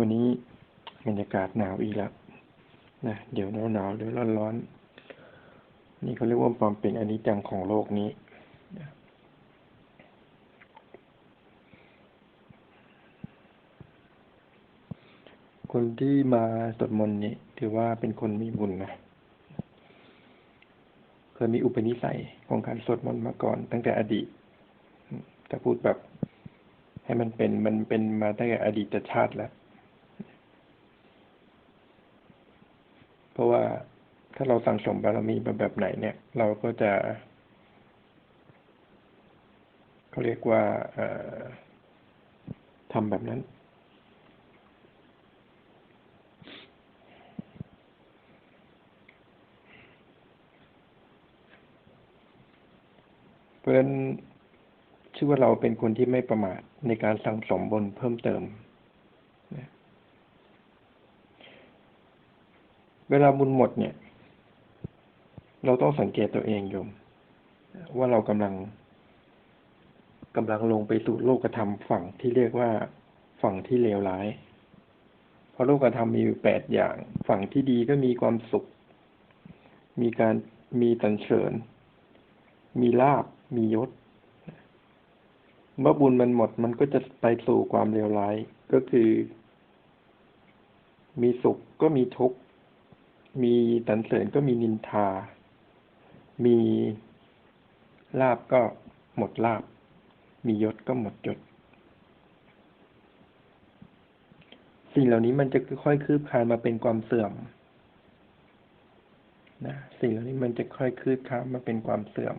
วันนี้บรรยากาศหนาวอีกแล้วนะเดี๋ยวหนาวหนาวๆเดี๋ยวร้อนร้อนๆนี่เขาเรียกว่าความเป็นอนิจจังของโลกนี้คนที่มาสวดมนต์นี่ถือว่าเป็นคนมีบุญนะ เคยมีอุปนิสัยของการสวดมนต์มาก่อน ตั้งแต่อดีตถ้าพูดแบบ ให้มันเป็นมันเป็นมาตั้งแต่อดีตชาติแล้ว เพ ราะว่าถ้าเราสั่งสมบารมีมาแบบไหนเนี่ย เราก็จะเขาเรียกว่าทำแบบนั้น เพราะฉะนั้นชื่อว่าเราเป็นคนที่ไม่ประมาทในการสั่งสมบนเพิ่มเติมนะ เวลาบุญหมดเนี่ย เราต้องสังเกตตัวเองโยม ว่าเรากำลังกำลังลงไปสู่โลกธรรมฝั่งที่เรียกว่าฝั่งที่เลวร้าย เพราะโลกธรรมมีอยู่แปดอย่าง ฝั่งที่ดีก็มีความสุข มีการมีตันเฉิน มีลาบ มียศ เมื่อบุญมันหมดมันก็จะไปสู่ความเลวร้าย ก็คือ มีสุขก็มีทุกข์ มีตันเสริญก็มีนินทา มีลาบก็หมดลาบ มียศก็หมดยศ สิ่งเหล่านี้มันจะค่อยคืบคลานมาเป็นความเสื่อมนะสิ่งเหล่านี้มันจะค่อยคืบคลานมาเป็นความเสื่อม